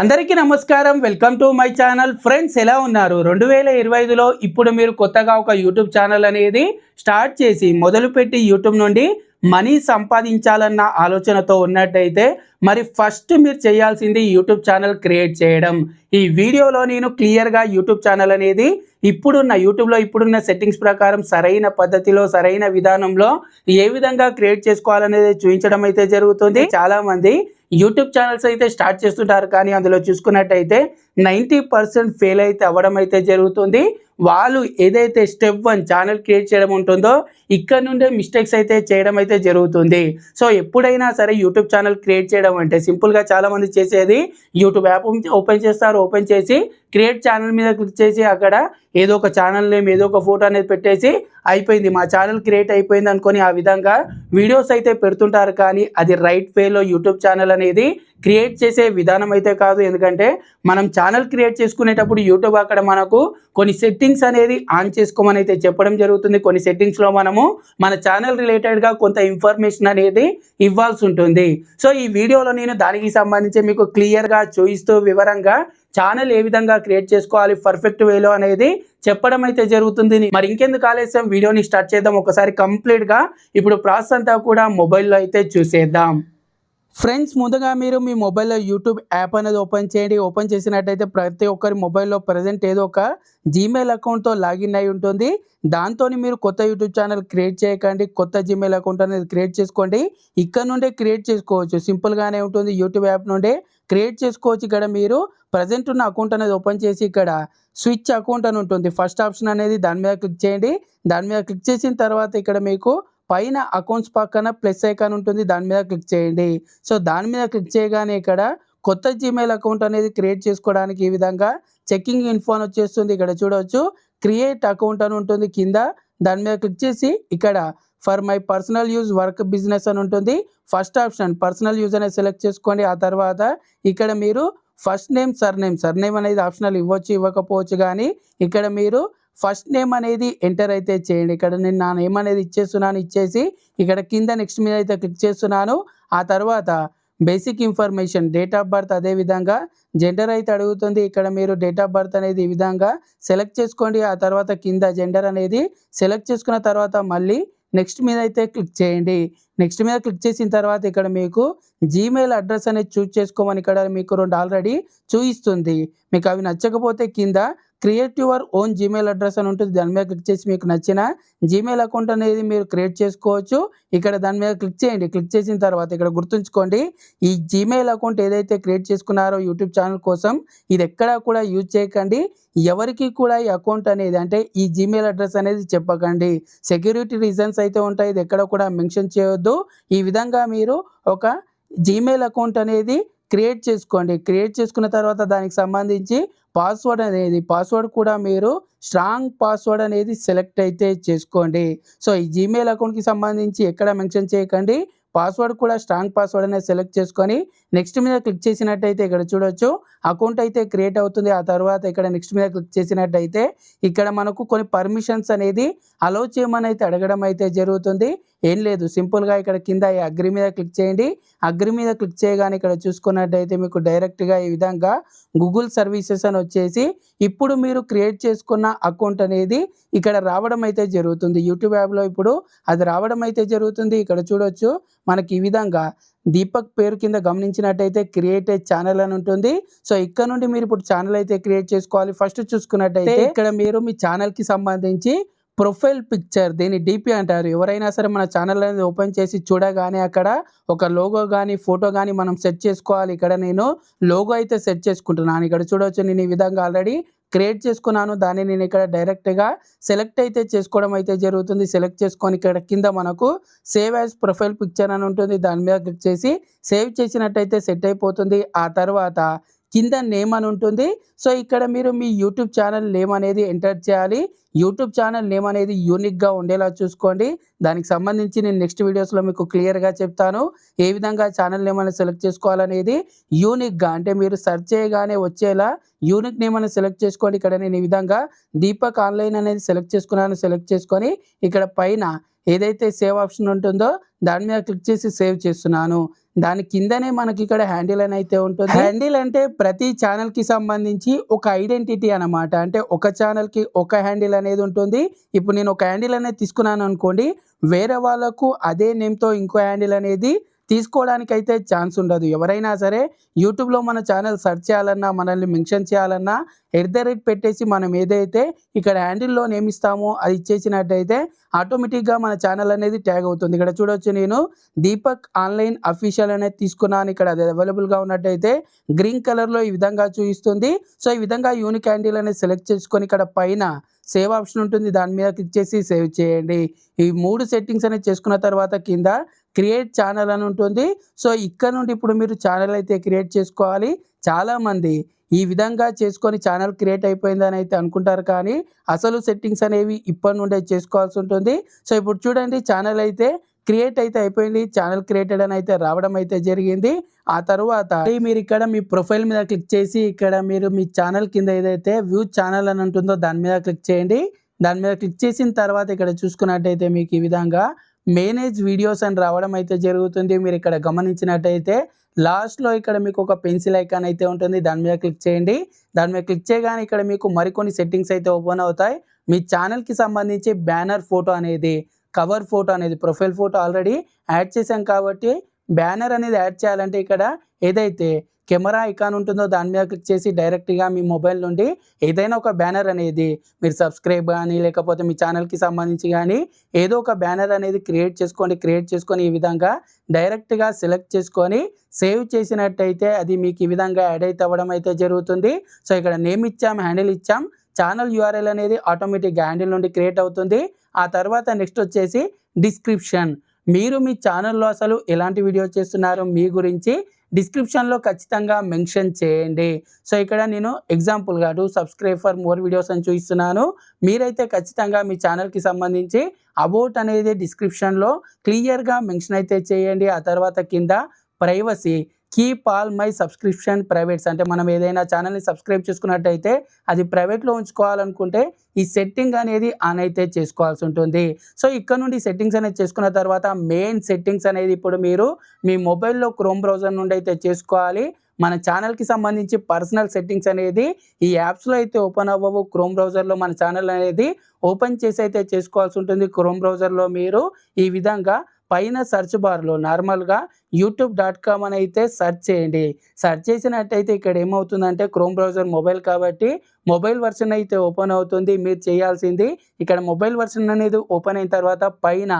అందరికీ నమస్కారం. Welcome to my channel. Friends ఎలా ఉన్నారు? రెండు వేల ఇరవై ఐదులో ఇప్పుడు మీరు కొత్తగా ఒక యూట్యూబ్ ఛానల్ అనేది స్టార్ట్ చేసి మొదలుపెట్టి యూట్యూబ్ నుండి మనీ సంపాదించాలన్న ఆలోచనతో ఉన్నట్టయితే మరి ఫస్ట్ మీరు చేయాల్సింది యూట్యూబ్ ఛానల్ క్రియేట్ చేయడం. ఈ వీడియోలో నేను క్లియర్గా యూట్యూబ్ ఛానల్ అనేది ఇప్పుడున్న యూట్యూబ్లో ఇప్పుడున్న సెట్టింగ్స్ ప్రకారం సరైన పద్ధతిలో సరైన విధానంలో ఏ విధంగా క్రియేట్ చేసుకోవాలనేది చూపించడం అయితే జరుగుతుంది. చాలామంది యూట్యూబ్ ఛానల్స్ అయితే స్టార్ట్ చేస్తుంటారు కానీ అందులో చూసుకున్నట్టయితే నైంటీ పర్సెంట్ ఫెయిల్ అయితే అవ్వడం అయితే జరుగుతుంది. వాళ్ళు ఏదైతే స్టెప్ వన్ ఛానల్ క్రియేట్ చేయడం ఉంటుందో ఇక్కడ నుండే మిస్టేక్స్ అయితే చేయడం అయితే జరుగుతుంది. సో ఎప్పుడైనా సరే యూట్యూబ్ ఛానల్ క్రియేట్ చేయడం అంటే సింపుల్గా చాలామంది చేసేది యూట్యూబ్ యాప్ ఓపెన్ చేస్తారు ఓపెన్ చేసి క్రియేట్ ఛానల్ మీద క్లిక్ చేసి అక్కడ ఏదో ఒక ఛానల్ నేమ్ ఏదో ఒక ఫోటో అనేది పెట్టేసి అయిపోయింది. మా ఛానల్ క్రియేట్ అయిపోయింది అనుకొని ఆ విధంగా వీడియోస్ అయితే పెడుతుంటారు కానీ అది రైట్ వేలో యూట్యూబ్ ఛానల్ అనేది క్రియేట్ చేసే విధానం అయితే కాదు. ఎందుకంటే మనం ఛానల్ ఛానల్ క్రియేట్ చేసుకునేటప్పుడు యూట్యూబ్ అక్కడ మనకు కొన్ని సెట్టింగ్స్ అనేది ఆన్ చేసుకోమని అయితే చెప్పడం జరుగుతుంది. కొన్ని సెట్టింగ్స్లో మనము మన ఛానల్ రిలేటెడ్గా కొంత ఇన్ఫర్మేషన్ అనేది ఇవ్వాల్సి ఉంటుంది. సో ఈ వీడియోలో నేను దానికి సంబంధించి మీకు క్లియర్గా చూపిస్తూ వివరంగా ఛానల్ ఏ విధంగా క్రియేట్ చేసుకోవాలి పర్ఫెక్ట్ వేలో అనేది చెప్పడం అయితే జరుగుతుంది. మరి ఇంకెందుకు ఆలస్యం? వీడియోని స్టార్ట్ చేద్దాం. ఒకసారి కంప్లీట్గా ఇప్పుడు ప్రాసెస్ అంతా కూడా మొబైల్లో అయితే చూసేద్దాం. ఫ్రెండ్స్ ముందుగా మీరు మీ మొబైల్లో యూట్యూబ్ యాప్ అనేది ఓపెన్ చేయండి. ఓపెన్ చేసినట్టయితే ప్రతి ఒక్కరి మొబైల్లో ప్రజెంట్ ఏదో ఒక జీమెయిల్ అకౌంట్తో లాగిన్ అయి ఉంటుంది. దాంతో మీరు కొత్త యూట్యూబ్ ఛానల్ క్రియేట్ చేయకండి. కొత్త జీమెయిల్ అకౌంట్ అనేది క్రియేట్ చేసుకోండి. ఇక్కడ నుండే క్రియేట్ చేసుకోవచ్చు. సింపుల్గానే ఉంటుంది యూట్యూబ్ యాప్ నుండే క్రియేట్ చేసుకోవచ్చు. ఇక్కడ మీరు ప్రజెంట్ ఉన్న అకౌంట్ అనేది ఓపెన్ చేసి ఇక్కడ స్విచ్ అకౌంట్ అని ఉంటుంది. ఫస్ట్ ఆప్షన్ అనేది దాని మీద క్లిక్ చేయండి. దాని మీద క్లిక్ చేసిన తర్వాత ఇక్కడ మీకు పైన అకౌంట్స్ పక్కన ప్లస్ ఐకాన్ ఉంటుంది దాని మీద క్లిక్ చేయండి. సో దాని మీద క్లిక్ చేయగానే ఇక్కడ కొత్త జీమెయిల్ అకౌంట్ అనేది క్రియేట్ చేసుకోవడానికి ఈ విధంగా చెక్కింగ్ ఇన్ఫో అని వచ్చేస్తుంది. ఇక్కడ చూడవచ్చు క్రియేట్ అకౌంట్ అని ఉంటుంది కింద. దాని మీద క్లిక్ చేసి ఇక్కడ for my personal use work business అని ఉంటుంది. ఫస్ట్ ఆప్షన్ పర్సనల్ యూజ్ అనేది సెలెక్ట్ చేసుకోండి. ఆ తర్వాత ఇక్కడ మీరు first name surname surname అనేది ఆప్షనల్ ఇవ్వచ్చు ఇవ్వకపోవచ్చు కానీ ఇక్కడ మీరు ఫస్ట్ నేమ్ అనేది ఎంటర్ అయితే చేయండి. ఇక్కడ నేను నా నేమ్ అనేది ఇచ్చేస్తున్నాను ఇచ్చేసి ఇక్కడ కింద నెక్స్ట్ మీద అయితే క్లిక్ చేస్తున్నాను. ఆ తర్వాత basic information date of birth అదే విధంగా జెండర్ అయితే అడుగుతుంది. ఇక్కడ మీరు డేట్ ఆఫ్ బర్త్ అనేది ఈ విధంగా సెలెక్ట్ చేసుకోండి. ఆ తర్వాత కింద జెండర్ అనేది సెలెక్ట్ చేసుకున్న తర్వాత మళ్ళీ నెక్స్ట్ మీద అయితే క్లిక్ చేయండి. నెక్స్ట్ మీద క్లిక్ చేసిన తర్వాత ఇక్కడ మీకు జీమెయిల్ అడ్రస్ అనేది చూస్ చేసుకోమని ఇక్కడ మీకు రెండు ఆల్రెడీ చూపిస్తుంది. మీకు అవి నచ్చకపోతే కింద create your own Gmail address అని ఉంటుంది. దాని మీద క్లిక్ చేసి మీకు నచ్చిన జీమెయిల్ అకౌంట్ అనేది మీరు క్రియేట్ చేసుకోవచ్చు. ఇక్కడ దాని మీద క్లిక్ చేయండి. క్లిక్ చేసిన తర్వాత ఇక్కడ గుర్తుంచుకోండి. ఈ జీమెయిల్ అకౌంట్ ఏదైతే క్రియేట్ చేసుకున్నారో యూట్యూబ్ ఛానల్ కోసం ఇది ఎక్కడా కూడా యూజ్ చేయకండి. ఎవరికి కూడా ఈ అకౌంట్ అనేది అంటే ఈ జీమెయిల్ అడ్రస్ అనేది చెప్పకండి. సెక్యూరిటీ రీజన్స్ అయితే ఉంటాయి. ఇది ఎక్కడ కూడా మెన్షన్ చేయొద్దు. ఈ విధంగా మీరు ఒక జీమెయిల్ అకౌంట్ అనేది క్రియేట్ చేసుకోండి. క్రియేట్ చేసుకున్న తర్వాత దానికి సంబంధించి పాస్వర్డ్ అనేది పాస్వర్డ్ కూడా మీరు స్ట్రాంగ్ పాస్వర్డ్ అనేది సెలెక్ట్ అయితే చేసుకోండి. సో ఈ జీమెయిల్ అకౌంట్కి సంబంధించి ఎక్కడ మెన్షన్ చేయకండి. పాస్వర్డ్ కూడా స్ట్రాంగ్ పాస్వర్డ్ అనేది సెలెక్ట్ చేసుకొని నెక్స్ట్ మీద క్లిక్ చేసినట్టయితే ఇక్కడ చూడొచ్చు. అకౌంట్ అయితే క్రియేట్ అవుతుంది. ఆ తర్వాత ఇక్కడ నెక్స్ట్ మీద క్లిక్ చేసినట్టయితే ఇక్కడ మనకు కొన్ని పర్మిషన్స్ అనేది అలౌ చేయమని అయితే అడగడం అయితే జరుగుతుంది. ఏం లేదు. సింపుల్గా ఇక్కడ కింద ఈ అగ్రి మీద క్లిక్ చేయండి. అగ్రి మీద క్లిక్ చేయగానే ఇక్కడ చూసుకున్నట్టయితే మీకు డైరెక్ట్గా ఈ విధంగా గూగుల్ సర్వీసెస్ అని వచ్చేసి ఇప్పుడు మీరు క్రియేట్ చేసుకున్న అకౌంట్ అనేది ఇక్కడ రావడం అయితే జరుగుతుంది. యూట్యూబ్ యాప్లో ఇప్పుడు అది రావడం అయితే జరుగుతుంది. ఇక్కడ చూడొచ్చు మనకి ఈ విధంగా దీపక్ పేరు కింద గమనించినట్టయితే క్రియేట్ ఛానల్ అని ఉంటుంది. సో ఇక్కడ నుండి మీరు ఇప్పుడు ఛానల్ అయితే క్రియేట్ చేసుకోవాలి. ఫస్ట్ చూసుకున్నట్టయితే ఇక్కడ మీరు మీ ఛానల్కి సంబంధించి ప్రొఫైల్ పిక్చర్ దీన్ని డిపి అంటారు. ఎవరైనా సరే మన ఛానల్ అనేది ఓపెన్ చేసి చూడగానే అక్కడ ఒక లోగో కానీ ఫోటో కానీ మనం సెట్ చేసుకోవాలి. ఇక్కడ నేను లోగో అయితే సెట్ చేసుకుంటున్నాను ఇక్కడ చూడవచ్చు నేను ఈ విధంగా ఆల్రెడీ క్రియేట్ చేసుకున్నాను. దాన్ని నేను ఇక్కడ డైరెక్ట్గా సెలెక్ట్ అయితే చేసుకోవడం అయితే జరుగుతుంది. సెలెక్ట్ చేసుకొని ఇక్కడ కింద మనకు సేవ్ యాజ్ ప్రొఫైల్ పిక్చర్ అని ఉంటుంది. దాని మీద క్లిక్ చేసి సేవ్ చేసినట్టయితే సెట్ అయిపోతుంది. ఆ తర్వాత కింద నేమ్ అని ఉంటుంది. సో ఇక్కడ మీరు మీ యూట్యూబ్ ఛానల్ నేమ్ అనేది ఎంటర్ చేయాలి. యూట్యూబ్ ఛానల్ నేమ్ అనేది యూనిక్గా ఉండేలా చూసుకోండి. దానికి సంబంధించి నేను నెక్స్ట్ వీడియోస్లో మీకు క్లియర్గా చెప్తాను. ఏ విధంగా ఛానల్ నేమ్ అనేది సెలెక్ట్ చేసుకోవాలనేది యూనిక్గా అంటే మీరు సెర్చ్ చేయగానే వచ్చేలా యూనిక్ నేమ్ అనేది సెలెక్ట్ చేసుకోండి. ఇక్కడ నేను ఈ విధంగా దీపక్ ఆన్లైన్ అనేది సెలెక్ట్ చేసుకున్నాను. సెలెక్ట్ చేసుకొని ఇక్కడ పైన ఏదైతే సేవ్ ఆప్షన్ ఉంటుందో దాని మీద క్లిక్ చేసి సేవ్ చేస్తున్నాను. దాని కిందనే మనకి ఇక్కడ హ్యాండిల్ అని అయితే ఉంటుంది. హ్యాండిల్ అంటే ప్రతి ఛానల్కి సంబంధించి ఒక ఐడెంటిటీ అన్నమాట. అంటే ఒక ఛానల్కి ఒక హ్యాండిల్ అనేది ఉంటుంది. ఇప్పుడు నేను ఒక హ్యాండిల్ అనేది తీసుకున్నాను అనుకోండి వేరే వాళ్ళకు అదే నేమ్తో ఇంకో హ్యాండిల్ అనేది తీసుకోవడానికి అయితే ఛాన్స్ ఉండదు. ఎవరైనా సరే యూట్యూబ్లో మన ఛానల్ సెర్చ్ చేయాలన్నా మనల్ని మెన్షన్ చేయాలన్నా ఎట్ ద రేట్ పెట్టేసి మనం ఏదైతే ఇక్కడ హ్యాండిల్లో నేమ్ అది ఇచ్చేసినట్టయితే ఆటోమేటిక్గా మన ఛానల్ అనేది ట్యాగ్ అవుతుంది. ఇక్కడ చూడొచ్చు నేను దీపక్ ఆన్లైన్ అఫీషియల్ అనేది తీసుకున్నాను. ఇక్కడ అది అవైలబుల్గా ఉన్నట్టయితే గ్రీన్ కలర్లో ఈ విధంగా చూపిస్తుంది. సో ఈ విధంగా యూనిక్ హ్యాండిల్ అనేది సెలెక్ట్ చేసుకొని ఇక్కడ పైన సేవ్ ఆప్షన్ ఉంటుంది. దాని మీద క్లిక్ చేసి సేవ్ చేయండి. ఈ మూడు సెట్టింగ్స్ అనేది చేసుకున్న తర్వాత కింద క్రియేట్ ఛానల్ అని ఉంటుంది. సో ఇక్కడ నుండి ఇప్పుడు మీరు ఛానల్ అయితే క్రియేట్ చేసుకోవాలి. చాలామంది ఈ విధంగా చేసుకొని ఛానల్ క్రియేట్ అయిపోయిందని అయితే అనుకుంటారు. కానీ అసలు సెట్టింగ్స్ అనేవి ఇప్పటి నుండే చేసుకోవాల్సి ఉంటుంది. సో ఇప్పుడు చూడండి ఛానల్ అయితే క్రియేట్ అయితే అయిపోయింది. ఛానల్ క్రియేటెడ్ అని అయితే రావడం అయితే జరిగింది. ఆ తర్వాత మీరు ఇక్కడ మీ ప్రొఫైల్ మీద క్లిక్ చేసి ఇక్కడ మీరు మీ ఛానల్ కింద ఏదైతే వ్యూ ఛానల్ అని ఉంటుందో దాని మీద క్లిక్ చేయండి. దాని మీద క్లిక్ చేసిన తర్వాత ఇక్కడ చూసుకున్నట్టయితే మీకు ఈ విధంగా మేనేజ్ వీడియోస్ అని రావడం అయితే జరుగుతుంది. మీరు ఇక్కడ గమనించినట్టయితే లాస్ట్లో ఇక్కడ మీకు ఒక పెన్సిల్ ఐకాన్ అయితే ఉంటుంది. దాని మీద క్లిక్ చేయండి. దాని మీద క్లిక్ చేయగానే ఇక్కడ మీకు మరికొన్ని సెట్టింగ్స్ అయితే ఓపెన్ అవుతాయి. మీ ఛానల్కి సంబంధించి బ్యానర్ ఫోటో అనేది కవర్ ఫోటో అనేది ప్రొఫైల్ ఫోటో ఆల్రెడీ యాడ్ చేశాం కాబట్టి బ్యానర్ అనేది యాడ్ చేయాలంటే ఇక్కడ ఏదైతే కెమెరా ఐకాన్ ఉంటుందో దాని మీద క్లిక్ చేసి డైరెక్ట్గా మీ మొబైల్ నుండి ఏదైనా ఒక బ్యానర్ అనేది మీరు సబ్స్క్రైబ్ కానీ లేకపోతే మీ ఛానల్కి సంబంధించి కానీ ఏదో ఒక బ్యానర్ అనేది క్రియేట్ చేసుకోండి. క్రియేట్ చేసుకొని ఈ విధంగా డైరెక్ట్గా సెలెక్ట్ చేసుకొని సేవ్ చేసినట్టయితే అది మీకు ఈ విధంగా యాడ్ అయితే అవ్వడం అయితే జరుగుతుంది. సో ఇక్కడ నేమ్ ఇచ్చాం హ్యాండిల్ ఇచ్చాం. ఛానల్ యూఆర్ఎల్ అనేది ఆటోమేటిక్గా హ్యాండిల్ నుండి క్రియేట్ అవుతుంది. ఆ తర్వాత నెక్స్ట్ వచ్చేసి డిస్క్రిప్షన్. మీరు మీ ఛానల్లో అసలు ఎలాంటి వీడియో చేస్తున్నారు? మీ గురించి డిస్క్రిప్షన్లో ఖచ్చితంగా మెన్షన్ చేయండి. సో ఇక్కడ నేను ఎగ్జాంపుల్గా to subscribe for more videos అని చూపిస్తున్నాను. మీరైతే ఖచ్చితంగా మీ ఛానల్కి సంబంధించి అబౌట్ అనేది డిస్క్రిప్షన్లో క్లియర్గా మెన్షన్ అయితే చేయండి. ఆ తర్వాత కింద privacy keep all my subscription privates. అంటే మనం ఏదైనా ఛానల్ని సబ్స్క్రైబ్ చేసుకున్నట్టయితే అది ప్రైవేట్లో ఉంచుకోవాలనుకుంటే ఈ సెట్టింగ్ అనేది ఆన్ అయితే చేసుకోవాల్సి ఉంటుంది. సో ఇక్కడ నుండి సెట్టింగ్స్ అనేది చేసుకున్న తర్వాత మెయిన్ సెట్టింగ్స్ అనేది ఇప్పుడు మీరు మీ మొబైల్లో క్రోమ్ బ్రౌజర్ నుండి అయితే చేసుకోవాలి. మన ఛానల్కి సంబంధించి పర్సనల్ సెట్టింగ్స్ అనేది ఈ యాప్స్లో అయితే ఓపెన్ అవ్వవు. క్రోమ్ బ్రౌజర్లో మన ఛానల్ అనేది ఓపెన్ చేసి అయితే చేసుకోవాల్సి ఉంటుంది. క్రోమ్ బ్రౌజర్లో మీరు ఈ విధంగా పైన సెర్చ్ బార్లో నార్మల్గా యూట్యూబ్ డాట్ కామ్ అని అయితే సెర్చ్ చేయండి. సెర్చ్ చేసినట్టయితే ఇక్కడ ఏమవుతుందంటే క్రోమ్ బ్రౌజర్ మొబైల్ కాబట్టి మొబైల్ వర్షన్ అయితే ఓపెన్ అవుతుంది. మీరు చేయాల్సింది ఇక్కడ మొబైల్ వర్షన్ అనేది ఓపెన్ అయిన తర్వాత పైన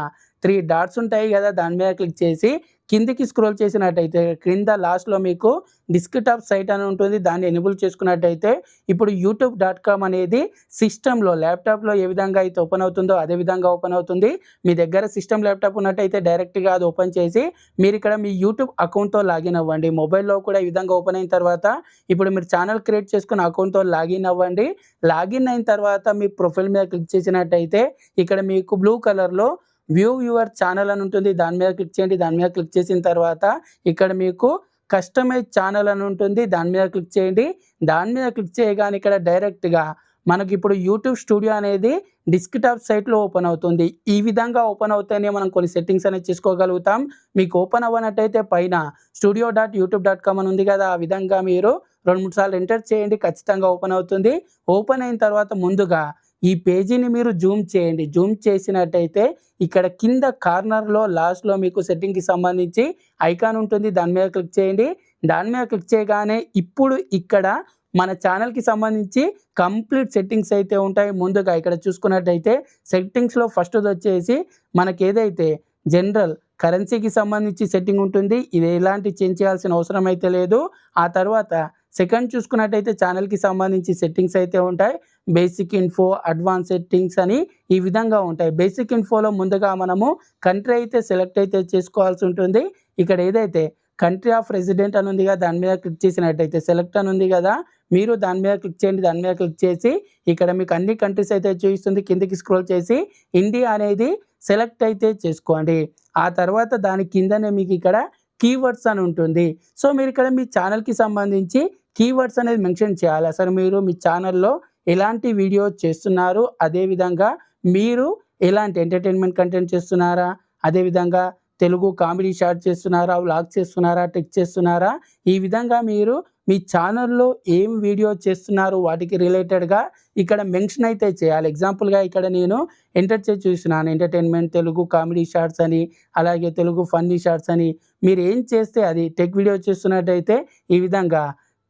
త్రీ డాట్స్ ఉంటాయి కదా దాని మీద క్లిక్ చేసి కిందికి స్క్రోల్ చేసినట్టయితే క్రింద లాస్ట్లో మీకు డిస్క్టాప్ సైట్ అని ఉంటుంది. దాన్ని ఎనేబుల్ చేసుకున్నట్టయితే ఇప్పుడు యూట్యూబ్ డాట్ కామ్ అనేది సిస్టంలో ల్యాప్టాప్లో ఏ విధంగా అయితే ఓపెన్ అవుతుందో అదే విధంగా ఓపెన్ అవుతుంది. మీ దగ్గర సిస్టమ్ ల్యాప్టాప్ ఉన్నట్టయితే డైరెక్ట్గా అది ఓపెన్ చేసి మీరు ఇక్కడ మీ యూట్యూబ్ అకౌంట్తో లాగిన్ అవ్వండి. మొబైల్లో కూడా ఈ విధంగా ఓపెన్ అయిన తర్వాత ఇప్పుడు మీరు ఛానల్ క్రియేట్ చేసుకున్న అకౌంట్తో లాగిన్ అవ్వండి. లాగిన్ అయిన తర్వాత మీ ప్రొఫైల్ మీద క్లిక్ చేసినట్టయితే ఇక్కడ మీకు బ్లూ కలర్లో వ్యూ యువర్ ఛానల్ అని ఉంటుంది. దాని మీద క్లిక్ చేయండి. దాని మీద క్లిక్ చేసిన తర్వాత ఇక్కడ మీకు కస్టమైజ్ ఛానల్ అని ఉంటుంది. దాని మీద క్లిక్ చేయండి. దాని మీద క్లిక్ చేయగానే ఇక్కడ డైరెక్ట్గా మనకి ఇప్పుడు యూట్యూబ్ స్టూడియో అనేది డిస్క్టాప్ సైట్లో ఓపెన్ అవుతుంది. ఈ విధంగా ఓపెన్ అవుతేనే మనం కొన్ని సెట్టింగ్స్ అనేది చేసుకోగలుగుతాం. మీకు ఓపెన్ అవ్వనట్టయితే పైన studio dot YouTube dot com అని ఉంది కదా ఆ విధంగా మీరు రెండు మూడు సార్లు ఎంటర్ చేయండి. ఖచ్చితంగా ఓపెన్ అవుతుంది. ఓపెన్ అయిన తర్వాత ముందుగా ఈ పేజీని మీరు జూమ్ చేయండి. జూమ్ చేసినట్టయితే ఇక్కడ కింద కార్నర్లో లాస్ట్లో మీకు సెట్టింగ్కి సంబంధించి ఐకాన్ ఉంటుంది. దాని మీద క్లిక్ చేయండి. దాని మీద క్లిక్ చేయగానే ఇప్పుడు ఇక్కడ మన ఛానల్కి సంబంధించి కంప్లీట్ సెట్టింగ్స్ అయితే ఉంటాయి. ముందుగా ఇక్కడ చూసుకున్నట్టయితే సెట్టింగ్స్లో ఫస్ట్ది వచ్చేసి మనకి ఏదైతే జనరల్ కరెన్సీకి సంబంధించి సెట్టింగ్ ఉంటుంది ఇది ఎలాంటి చేంజ్ చేయాల్సిన అవసరం అయితే లేదు. ఆ తర్వాత సెకండ్ చూసుకున్నట్టయితే ఛానల్కి సంబంధించి సెట్టింగ్స్ అయితే ఉంటాయి. బేసిక్ ఇన్ఫో అడ్వాన్స్ సెట్టింగ్స్ అని ఈ విధంగా ఉంటాయి. బేసిక్ ఇన్ఫోలో ముందుగా మనము కంట్రీ అయితే సెలెక్ట్ అయితే చేసుకోవాల్సి ఉంటుంది. ఇక్కడ ఏదైతే కంట్రీ ఆఫ్ రెసిడెంట్ అని ఉందిగా దాని మీద క్లిక్ చేసినట్టయితే సెలెక్ట్ అని ఉంది కదా మీరు దాని మీద క్లిక్ చేయండి. దాని మీద క్లిక్ చేసి ఇక్కడ మీకు అన్ని కంట్రీస్ అయితే చూపిస్తుంది. కిందకి స్క్రోల్ చేసి ఇండియా అనేది సెలెక్ట్ అయితే చేసుకోండి. ఆ తర్వాత దాని కిందనే మీకు ఇక్కడ కీవర్డ్స్ అని ఉంటుంది. సో మీరు ఇక్కడ మీ ఛానల్కి సంబంధించి కీవర్డ్స్ అనేది మెన్షన్ చేయాలి. అసలు మీరు మీ ఛానల్లో ఎలాంటి వీడియో చేస్తున్నారు? అదేవిధంగా మీరు ఎలాంటి ఎంటర్టైన్మెంట్ కంటెంట్ చేస్తున్నారా? అదేవిధంగా తెలుగు కామెడీ షార్ట్ చేస్తున్నారా? వ్లాగ్ చేస్తున్నారా? టెక్ చేస్తున్నారా? ఈ విధంగా మీరు మీ ఛానల్లో ఏం వీడియో చేస్తున్నారు? వాటికి రిలేటెడ్గా ఇక్కడ మెన్షన్ అయితే చేయాలి. ఎగ్జాంపుల్గా ఇక్కడ నేను ఎంటర్ చేసి చూస్తున్నాను. ఎంటర్టైన్మెంట్ తెలుగు కామెడీ షార్ట్స్ అని అలాగే తెలుగు ఫన్నీ షార్ట్స్ అని. మీరు ఏం చేస్తే అది టెక్ వీడియో చేస్తున్నట్టయితే ఈ విధంగా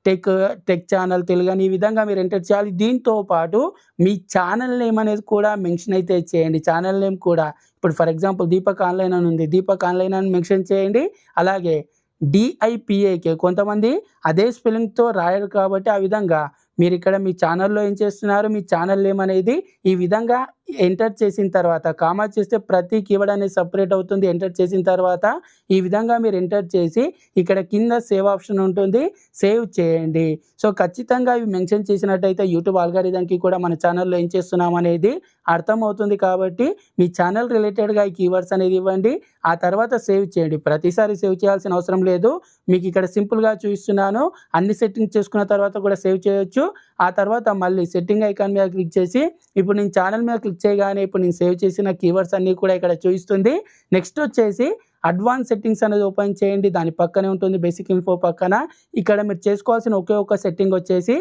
టెక్ టెక్ ఛానల్ తెలుగు అని ఈ విధంగా మీరు ఎంటర్ చేయాలి. దీంతో పాటు మీ ఛానల్ నేమ్ అనేది కూడా మెన్షన్ అయితే చేయండి. ఛానల్ నేమ్ కూడా ఇప్పుడు ఫర్ ఎగ్జాంపుల్ దీపక్ ఆన్లైన్ అని ఉంది. దీపక్ ఆన్లైన్ అని మెన్షన్ చేయండి. అలాగే డిఐపిఏకే కొంతమంది అదే స్పెల్లింగ్తో రాయరు కాబట్టి ఆ విధంగా మీరు ఇక్కడ మీ ఛానల్లో ఏం చేస్తున్నారు? మీ ఛానల్ నేమ్ అనేది ఈ విధంగా ఎంటర్ చేసిన తర్వాత కామా చేస్తే ప్రతి కీవర్డ్ అనేది సపరేట్ అవుతుంది. ఎంటర్ చేసిన తర్వాత ఈ విధంగా మీరు ఎంటర్ చేసి ఇక్కడ కింద సేవ్ ఆప్షన్ ఉంటుంది. సేవ్ చేయండి. సో ఖచ్చితంగా ఇవి మెన్షన్ చేసినట్టయితే యూట్యూబ్ ఆల్గారిథంకి కూడా మన ఛానల్లో ఏం చేస్తున్నాం అనేది అర్థమవుతుంది కాబట్టి మీ ఛానల్ రిలేటెడ్గా ఈ కీవర్డ్స్ అనేది ఇవ్వండి. ఆ తర్వాత సేవ్ చేయండి. ప్రతిసారి సేవ్ చేయాల్సిన అవసరం లేదు. మీకు ఇక్కడ సింపుల్గా చూపిస్తున్నాను. అన్ని సెట్టింగ్ చేసుకున్న తర్వాత కూడా సేవ్ చేయొచ్చు. ఆ తర్వాత మళ్ళీ సెట్టింగ్ ఐకాన్ మీద క్లిక్ చేసి ఇప్పుడు నేను ఛానల్ మీద క్లిక్ చేయగానే ఇప్పుడు నేను సేవ్ చేసిన కీవర్డ్స్ అన్నీ కూడా ఇక్కడ చూపిస్తుంది. నెక్స్ట్ వచ్చేసి అడ్వాన్స్ సెట్టింగ్స్ అనేది ఓపెన్ చేయండి. దాని పక్కనే ఉంటుంది బేసిక్ ఇన్ఫో పక్కన. ఇక్కడ మీరు చేసుకోవాల్సిన ఒకే ఒక సెట్టింగ్ వచ్చేసి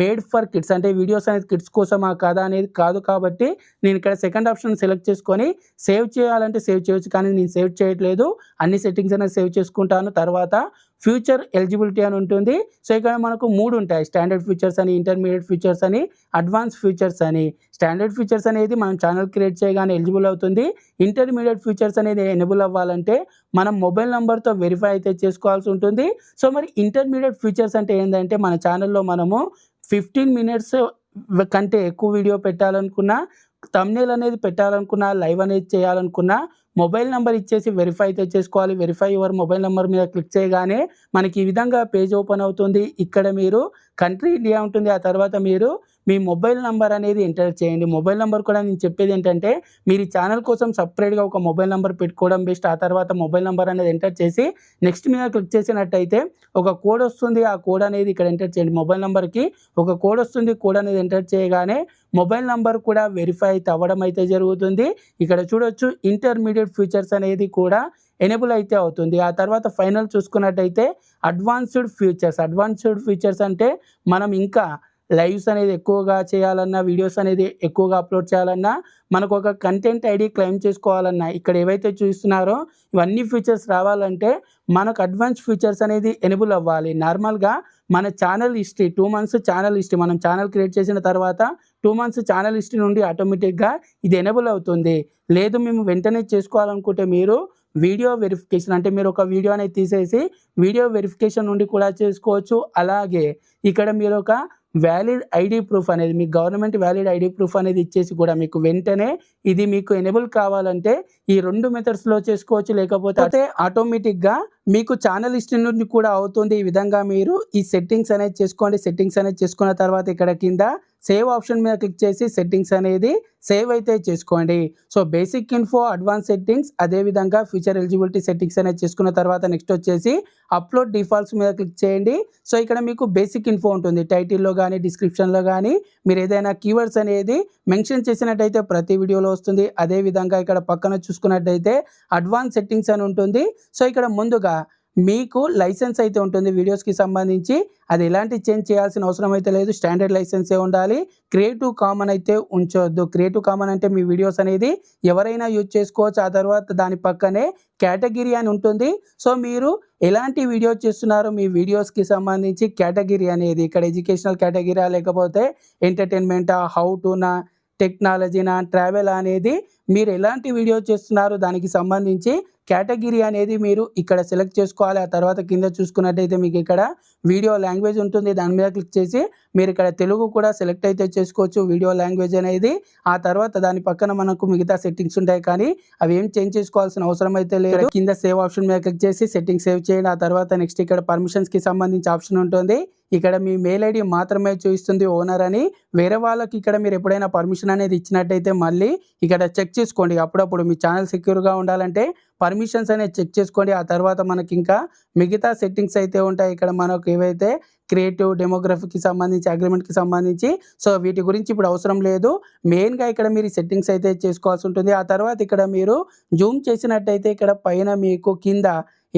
మేడ్ ఫర్ కిడ్స్ అంటే వీడియోస్ అనేది కిడ్స్ కోసం ఆ కథ అనేది కాదు కాబట్టి నేను ఇక్కడ సెకండ్ ఆప్షన్ సెలెక్ట్ చేసుకొని సేవ్ చేయాలంటే సేవ్ చేయొచ్చు కానీ నేను సేవ్ చేయట్లేదు. అన్ని సెట్టింగ్స్ అనేది సేవ్ చేసుకుంటాను. తర్వాత ఫ్యూచర్ ఎలిజిబిలిటీ అని ఉంటుంది. సో ఇక్కడ మనకు మూడు ఉంటాయి. స్టాండర్డ్ ఫీచర్స్ అని ఇంటర్మీడియట్ ఫీచర్స్ అని అడ్వాన్స్ ఫ్యూచర్స్ అని. స్టాండర్డ్ ఫీచర్స్ అనేది మనం ఛానల్ క్రియేట్ చేయగానే ఎలిజిబుల్ అవుతుంది. ఇంటర్మీడియట్ ఫీచర్స్ అనేది ఎనేబుల్ అవ్వాలంటే మనం మొబైల్ నెంబర్తో వెరిఫై అయితే చేసుకోవాల్సి ఉంటుంది. సో మరి ఇంటర్మీడియట్ ఫీచర్స్ అంటే ఏంటంటే మన ఛానల్లో మనము ఫిఫ్టీన్ మినిట్స్ కంటే ఎక్కువ వీడియో పెట్టాలనుకున్నా తమ్నేల్ అనేది పెట్టాలనుకున్నా లైవ్ అనేది చేయాలనుకున్నా మొబైల్ నెంబర్ ఇచ్చేసి వెరిఫై అయితే చేసుకోవాలి వెరిఫై యువర్ మొబైల్ నెంబర్ మీద క్లిక్ చేయగానే మనకి ఈ విధంగా పేజ్ ఓపెన్ అవుతుంది. ఇక్కడ మీరు కంట్రీ ఇండియా ఉంటుంది. ఆ తర్వాత మీరు మీ మొబైల్ నెంబర్ అనేది ఎంటర్ చేయండి. మొబైల్ నెంబర్ కూడా నేను చెప్పేది ఏంటంటే మీరు ఈ ఛానల్ కోసం సపరేట్గా ఒక మొబైల్ నెంబర్ పెట్టుకోవడం బెస్ట్ ఆ తర్వాత మొబైల్ నెంబర్ అనేది ఎంటర్ చేసి నెక్స్ట్ మీద క్లిక్ చేసినట్టయితే ఒక కోడ్ వస్తుంది. ఆ కోడ్ అనేది ఇక్కడ ఎంటర్ చేయండి. మొబైల్ నెంబర్కి ఒక కోడ్ వస్తుంది. కోడ్ అనేది ఎంటర్ చేయగానే మొబైల్ నెంబర్ కూడా వెరిఫై అయితే అవ్వడం అయితే జరుగుతుంది. ఇక్కడ చూడొచ్చు ఇంటర్మీడియట్ ఫీచర్స్ అనేది కూడా ఎనేబుల్ అయితే అవుతుంది. ఆ తర్వాత ఫైనల్ చూసుకున్నట్టయితే అడ్వాన్స్డ్ ఫీచర్స్ అడ్వాన్స్డ్ ఫీచర్స్ అంటే మనం ఇంకా లైవ్స్ అనేది ఎక్కువగా చేయాలన్నా వీడియోస్ అనేది ఎక్కువగా అప్లోడ్ చేయాలన్నా మనకు ఒక కంటెంట్ ఐడి క్లెయిమ్ చేసుకోవాలన్నా ఇక్కడ ఏవైతే చూస్తున్నారో ఇవన్నీ ఫీచర్స్ రావాలంటే మనకు అడ్వాన్స్ ఫీచర్స్ అనేది ఎనేబుల్ అవ్వాలి. నార్మల్గా మన channel history two months channel history మనం ఛానల్ క్రియేట్ చేసిన తర్వాత టూ మంత్స్ ఛానల్ హిస్టరీ నుండి ఆటోమేటిక్గా ఇది ఎనేబుల్ అవుతుంది. లేదు మేము వెంటనే చేసుకోవాలనుకుంటే మీరు వీడియో వెరిఫికేషన్ అంటే మీరు ఒక వీడియో అనేది తీసేసి వీడియో వెరిఫికేషన్ నుండి కూడా చేసుకోవచ్చు. అలాగే ఇక్కడ మీరు ఒక వ్యాలిడ్ ఐడి ప్రూఫ్ అనేది మీ గవర్నమెంట్ వ్యాలిడ్ ఐడి ప్రూఫ్ అనేది ఇచ్చేసి కూడా మీకు వెంటనే ఇది మీకు ఎనేబుల్ కావాలంటే ఈ రెండు మెథడ్స్లో చేసుకోవచ్చు. లేకపోతే ఆటోమేటిక్గా మీకు ఛానల్ హిస్టరీ నుండి కూడా అవుతుంది. ఈ విధంగా మీరు ఈ సెట్టింగ్స్ అనేది చేసుకోండి. సెట్టింగ్స్ అనేది చేసుకున్న తర్వాత ఇక్కడ కింద సేవ్ ఆప్షన్ మీద క్లిక్ చేసి సెట్టింగ్స్ అనేది సేవ్ అయితే చేసుకోండి. So basic info advance settings అదేవిధంగా ఫ్యూచర్ ఎలిజిబిలిటీ సెట్టింగ్స్ అనేది చేసుకున్న తర్వాత నెక్స్ట్ వచ్చేసి అప్లోడ్ డిఫాల్ట్స్ మీద క్లిక్ చేయండి. సో ఇక్కడ మీకు బేసిక్ ఇన్ఫో ఉంటుంది. టైటిల్లో కానీ డిస్క్రిప్షన్లో కానీ మీరు ఏదైనా కీవర్డ్స్ అనేది మెన్షన్ చేసినట్టయితే ప్రతి వీడియోలో వస్తుంది. అదేవిధంగా ఇక్కడ పక్కన చూసుకున్నట్టయితే అడ్వాన్స్ సెట్టింగ్స్ అని ఉంటుంది. సో ఇక్కడ ముందుగా మీకు లైసెన్స్ అయితే ఉంటుంది వీడియోస్కి సంబంధించి. అది ఎలాంటి చేంజ్ చేయాల్సిన అవసరం అయితే లేదు. స్టాండర్డ్ లైసెన్సే ఉండాలి. క్రియేటివ్ కామన్ అయితే ఉంచవద్దు క్రియేటివ్ కామన్ అంటే మీ వీడియోస్ అనేది ఎవరైనా యూజ్ చేసుకోవచ్చు. ఆ తర్వాత దాని పక్కనే కేటగిరీ అని ఉంటుంది. సో మీరు ఎలాంటి వీడియో చేస్తున్నారో మీ వీడియోస్కి సంబంధించి కేటగిరీ అనేది ఇక్కడ ఎడ్యుకేషనల్ కేటగిరీ లేకపోతే ఎంటర్టైన్మెంటా హౌ టునా టెక్నాలజీనా ట్రావెల్ అనేది మీరు ఎలాంటి వీడియో చేస్తున్నారు దానికి సంబంధించి కేటగిరీ అనేది మీరు ఇక్కడ సెలెక్ట్ చేసుకోవాలి. ఆ తర్వాత కింద చూసుకున్నట్టయితే మీకు ఇక్కడ వీడియో లాంగ్వేజ్ ఉంటుంది. దాని మీద క్లిక్ చేసి మీరు ఇక్కడ తెలుగు కూడా సెలెక్ట్ అయితే చేసుకోవచ్చు వీడియో లాంగ్వేజ్ అనేది. ఆ తర్వాత దాని పక్కన మనకు మిగతా సెట్టింగ్స్ ఉంటాయి కానీ అవి ఏం చేంజ్ చేసుకోవాల్సిన అవసరం అయితే లేదు. కింద సేవ్ ఆప్షన్ మీద క్లిక్ చేసి సెట్టింగ్ సేవ్ చేయండి. ఆ తర్వాత నెక్స్ట్ ఇక్కడ పర్మిషన్స్కి సంబంధించి ఆప్షన్ ఉంటుంది. ఇక్కడ మీ మెయిల్ ఐడి మాత్రమే చూపిస్తుంది ఓనర్ అని. వేరే వాళ్ళకి ఇక్కడ మీరు ఎప్పుడైనా పర్మిషన్ అనేది ఇచ్చినట్టయితే మళ్ళీ ఇక్కడ చెక్ చేసుకోండి. అప్పుడప్పుడు మీ ఛానల్ సెక్యూర్గా ఉండాలంటే పర్మిషన్స్ అనేది చెక్ చేసుకోండి. ఆ తర్వాత మనకి ఇంకా మిగతా సెట్టింగ్స్ అయితే ఉంటాయి. ఇక్కడ మనకు ఏవైతే క్రియేటివ్ డెమోగ్రఫీకి సంబంధించి అగ్రిమెంట్కి సంబంధించి సో వీటి గురించి ఇప్పుడు అవసరం లేదు. మెయిన్గా ఇక్కడ మీరు సెట్టింగ్స్ అయితే చేసుకోవాల్సి ఉంటుంది. ఆ తర్వాత ఇక్కడ మీరు జూమ్ చేసినట్టయితే ఇక్కడ పైన మీకు కింద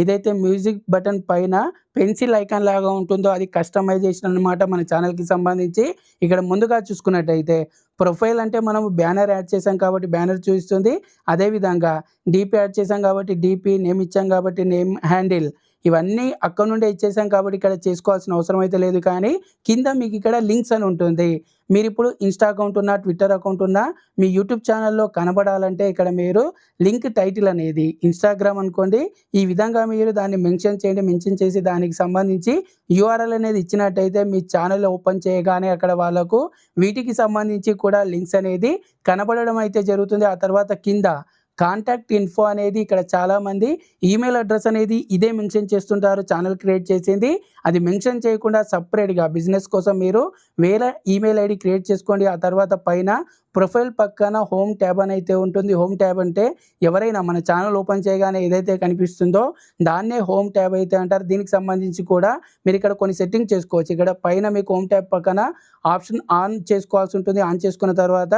ఇదైతే మ్యూజిక్ బటన్ పైన పెన్సిల్ ఐకాన్ లాగా ఉంటుందో అది కస్టమైజేషన్ అనమాట మన ఛానల్కి సంబంధించి. ఇక్కడ ముందుగా చూసుకున్నట్టయితే ప్రొఫైల్ అంటే మనం బ్యానర్ యాడ్ చేసాం కాబట్టి బ్యానర్ చూపిస్తుంది. అదేవిధంగా డీపీ యాడ్ చేసాం కాబట్టి డీపీ నేమ్ ఇచ్చాం కాబట్టి నేమ్ హ్యాండిల్. ఇవన్నీ అక్కడ నుండే ఇచ్చేసాం కాబట్టి ఇక్కడ చేసుకోవాల్సిన అవసరం అయితే లేదు కానీ కింద మీకు ఇక్కడ లింక్స్ అని ఉంటుంది. మీరు ఇప్పుడు ఇన్స్టా అకౌంట్ ఉన్నా ట్విట్టర్ అకౌంట్ ఉన్నా మీ యూట్యూబ్ ఛానల్లో కనబడాలంటే ఇక్కడ మీరు లింక్ టైటిల్ అనేది ఇన్స్టాగ్రామ్ అనుకోండి. ఈ విధంగా మీరు దాన్ని మెన్షన్ చేయండి మెన్షన్ చేసి దానికి సంబంధించి యూఆర్ఎల్ అనేది ఇచ్చినట్టయితే మీ ఛానల్ ఓపెన్ చేయగానే అక్కడ వాళ్ళకు వీటికి సంబంధించి కూడా లింక్స్ అనేది కనబడడం అయితే జరుగుతుంది. ఆ తర్వాత కింద కాంటాక్ట్ ఇన్ఫో అనేది ఇక్కడ చాలామంది ఈమెయిల్ అడ్రస్ అనేది ఇదే మెన్షన్ చేస్తుంటారు ఛానల్ క్రియేట్ చేసింది. అది మెన్షన్ చేయకుండా సపరేట్గా బిజినెస్ కోసం మీరు వేరే ఈమెయిల్ ఐడి క్రియేట్ చేసుకోండి. ఆ తర్వాత పైన ప్రొఫైల్ పక్కన హోమ్ ట్యాబ్ అని అయితే ఉంటుంది. హోమ్ ట్యాబ్ అంటే ఎవరైనా మన ఛానల్ ఓపెన్ చేయగానే ఏదైతే కనిపిస్తుందో దాన్నే హోమ్ ట్యాబ్ అయితే అంటారు. దీనికి సంబంధించి కూడా మీరు ఇక్కడ కొన్ని సెట్టింగ్ చేసుకోవచ్చు. ఇక్కడ పైన మీకు హోమ్ ట్యాబ్ పక్కన ఆప్షన్ ఆన్ చేసుకోవాల్సి ఉంటుంది. ఆన్ చేసుకున్న తర్వాత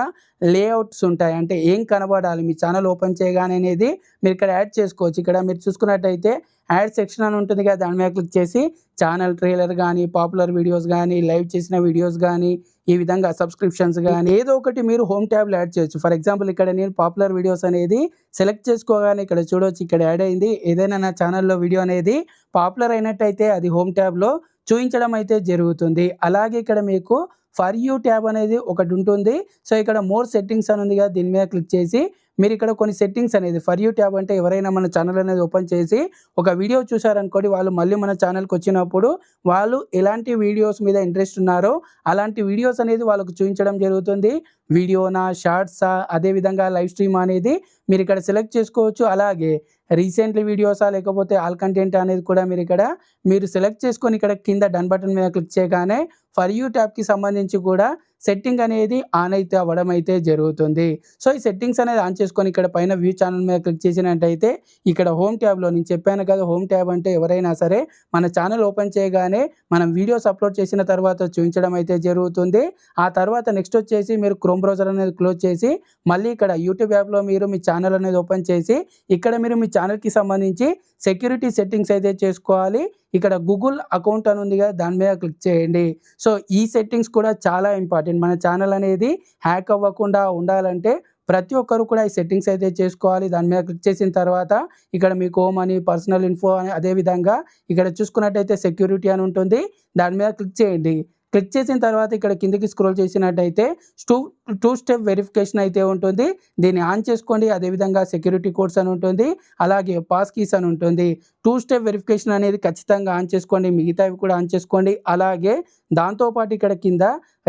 లేఅవుట్స్ ఉంటాయి. అంటే ఏం కనబడాలి? మీ ఛానల్ ఓపెన్ చేయగానే అనేది మీరు ఇక్కడ యాడ్ చేసుకోవచ్చు. ఇక్కడ మీరు చూసుకున్నట్టయితే యాడ్ సెక్షన్ అని ఉంటుంది కదా దాని మీద క్లిక్ చేసి ఛానల్ ట్రైలర్ కానీ పాపులర్ వీడియోస్ కానీ లైవ్ చేసిన వీడియోస్ కానీ ఈ విధంగా సబ్స్క్రిప్షన్స్ కానీ ఏదో ఒకటి మీరు హోమ్ ట్యాబ్లో యాడ్ చేయొచ్చు. ఫర్ ఎగ్జాంపుల్ ఇక్కడ నేను పాపులర్ వీడియోస్ అనేది సెలెక్ట్ చేసుకోగానే ఇక్కడ చూడవచ్చు ఇక్కడ యాడ్ అయింది. ఏదైనా నా ఛానల్లో వీడియో అనేది పాపులర్ అయినట్టయితే అది హోమ్ ట్యాబ్లో చూపించడం అయితే జరుగుతుంది. అలాగే ఇక్కడ మీకు ఫర్ యూ ట్యాబ్ అనేది ఒకటి ఉంటుంది. సో ఇక్కడ మోర్ సెట్టింగ్స్ అని ఉంది కదా దీని మీద క్లిక్ చేసి మీరు ఇక్కడ కొన్ని సెట్టింగ్స్ అనేది ఫర్ యూ ట్యాబ్ అంటే ఎవరైనా మన ఛానల్ అనేది ఓపెన్ చేసి ఒక వీడియో చూసారనుకోండి వాళ్ళు మళ్ళీ మన ఛానల్కి వచ్చినప్పుడు వాళ్ళు ఎలాంటి వీడియోస్ మీద ఇంట్రెస్ట్ ఉన్నారో అలాంటి వీడియోస్ అనేది వాళ్ళకు చూపించడం జరుగుతుంది. వీడియోనా షార్ట్సా అదేవిధంగా లైవ్ స్ట్రీమ్ అనేది మీరు ఇక్కడ సెలెక్ట్ చేసుకోవచ్చు. అలాగే రీసెంట్లీ వీడియోసా లేకపోతే ఆల్ కంటెంట్ అనేది కూడా మీరు ఇక్కడ మీరు సెలెక్ట్ చేసుకొని ఇక్కడ కింద డన్ బటన్ మీద క్లిక్ చేయగానే ఫర్ యూ ట్యాబ్కి సంబంధించి కూడా సెట్టింగ్ అనేది ఆన్ అయితే అవ్వడం అయితే జరుగుతుంది. సో ఈ సెట్టింగ్స్ అనేది ఆన్ చేసుకొని ఇక్కడ పైన వ్యూ ఛానల్ మీద క్లిక్ చేసినట్టయితే ఇక్కడ హోమ్ ట్యాబ్లో నేను చెప్పాను కదా హోమ్ ట్యాబ్ అంటే ఎవరైనా సరే మన ఛానల్ ఓపెన్ చేయగానే మనం వీడియోస్ అప్లోడ్ చేసిన తర్వాత చూపించడం అయితే జరుగుతుంది. ఆ తర్వాత నెక్స్ట్ వచ్చేసి మీరు క్రోమ్ బ్రౌజర్ అనేది క్లోజ్ చేసి మళ్ళీ ఇక్కడ యూట్యూబ్ యాప్లో మీరు మీ ఛానల్ అనేది ఓపెన్ చేసి ఇక్కడ మీరు మీ ఛానల్కి సంబంధించి సెక్యూరిటీ సెట్టింగ్స్ అయితే చేసుకోవాలి. ఇక్కడ గూగుల్ అకౌంట్ అని ఉంది కదా దాని మీద క్లిక్ చేయండి. సో ఈ సెట్టింగ్స్ కూడా చాలా ఇంపార్టెంట్. మన ఛానల్ అనేది హ్యాక్ అవ్వకుండా ఉండాలంటే ప్రతి ఒక్కరు కూడా ఈ సెట్టింగ్స్ అయితే చేసుకోవాలి. దాని మీద క్లిక్ చేసిన తర్వాత ఇక్కడ మీకు హోమ్ అని పర్సనల్ ఇన్ఫో అని అదేవిధంగా ఇక్కడ చూసుకున్నట్టయితే సెక్యూరిటీ అని ఉంటుంది. దాని మీద క్లిక్ చేయండి. క్లిక్ చేసిన తర్వాత ఇక్కడ కిందకి స్క్రోల్ చేసినట్టయితే టూ టూ స్టెప్ వెరిఫికేషన్ అయితే ఉంటుంది. దీన్ని ఆన్ చేసుకోండి. అదేవిధంగా సెక్యూరిటీ కోడ్స్ అని ఉంటుంది. అలాగే పాస్ కీస్ అని ఉంటుంది. టూ స్టెప్ వెరిఫికేషన్ అనేది ఖచ్చితంగా ఆన్ చేసుకోండి. మిగతావి కూడా ఆన్ చేసుకోండి. అలాగే దాంతోపాటు ఇక్కడ కింద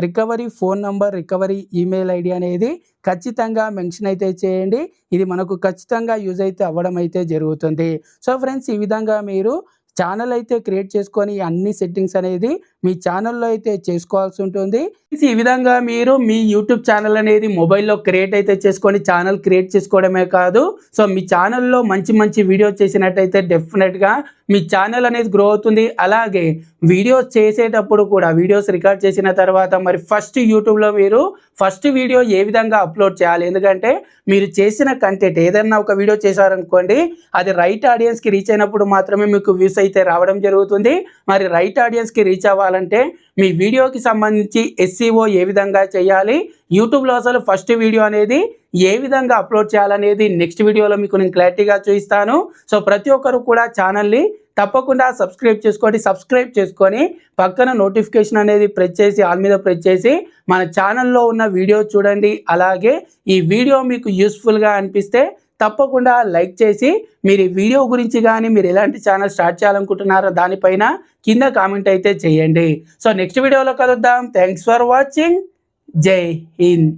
recovery phone number recovery email ID అనేది ఖచ్చితంగా మెన్షన్ అయితే చేయండి. ఇది మనకు ఖచ్చితంగా యూజ్ అయితే అవ్వడం అయితే జరుగుతుంది. సో ఫ్రెండ్స్ ఈ విధంగా మీరు ఛానల్ అయితే క్రియేట్ చేసుకొని అన్ని సెట్టింగ్స్ అనేది మీ ఛానల్లో అయితే చేసుకోవాల్సి ఉంటుంది. ఈ విధంగా మీరు మీ యూట్యూబ్ ఛానల్ అనేది మొబైల్లో క్రియేట్ అయితే చేసుకొని ఛానల్ క్రియేట్ చేసుకోవడమే కాదు. సో మీ ఛానల్లో మంచి మంచి వీడియో చేసినట్టయితే డెఫినెట్గా మీ ఛానల్ అనేది గ్రో అవుతుంది. అలాగే వీడియోస్ చేసేటప్పుడు కూడా వీడియోస్ రికార్డ్ చేసిన తర్వాత మరి ఫస్ట్ యూట్యూబ్లో మీరు ఫస్ట్ వీడియో ఏ విధంగా అప్లోడ్ చేయాలి? ఎందుకంటే మీరు చేసిన కంటెంట్ ఏదైనా ఒక వీడియో చేశారనుకోండి అది రైట్ ఆడియన్స్కి రీచ్ అయినప్పుడు మాత్రమే మీకు వ్యూస్ అయితే రావడం జరుగుతుంది. మరి రైట్ ఆడియన్స్కి రీచ్ అవ్వాలి చేయాలంటే మీ వీడియోకి సంబంధించి ఎస్సీఓ ఏ విధంగా చేయాలి యూట్యూబ్లో అసలు ఫస్ట్ వీడియో అనేది ఏ విధంగా అప్లోడ్ చేయాలనేది నెక్స్ట్ వీడియోలో మీకు నేను క్లారిటీగా చూపిస్తాను. సో ప్రతి ఒక్కరు కూడా ఛానల్ని తప్పకుండా సబ్స్క్రైబ్ చేసుకోండి. సబ్స్క్రైబ్ చేసుకొని పక్కన నోటిఫికేషన్ అనేది ప్రెస్ చేసి ఆల్ మీద ప్రెస్ చేసి మన ఛానల్లో ఉన్న వీడియో చూడండి. అలాగే ఈ వీడియో మీకు యూస్ఫుల్గా అనిపిస్తే తప్పకుండా లైక్ చేసి మీరు ఈ వీడియో గురించి కానీ మీరు ఎలాంటి ఛానల్ స్టార్ట్ చేయాలనుకుంటున్నారో దానిపైన కింద కామెంట్ అయితే చేయండి. సో నెక్స్ట్ వీడియోలో కలుద్దాం. థ్యాంక్స్ ఫర్ వాచింగ్ జై హింద్.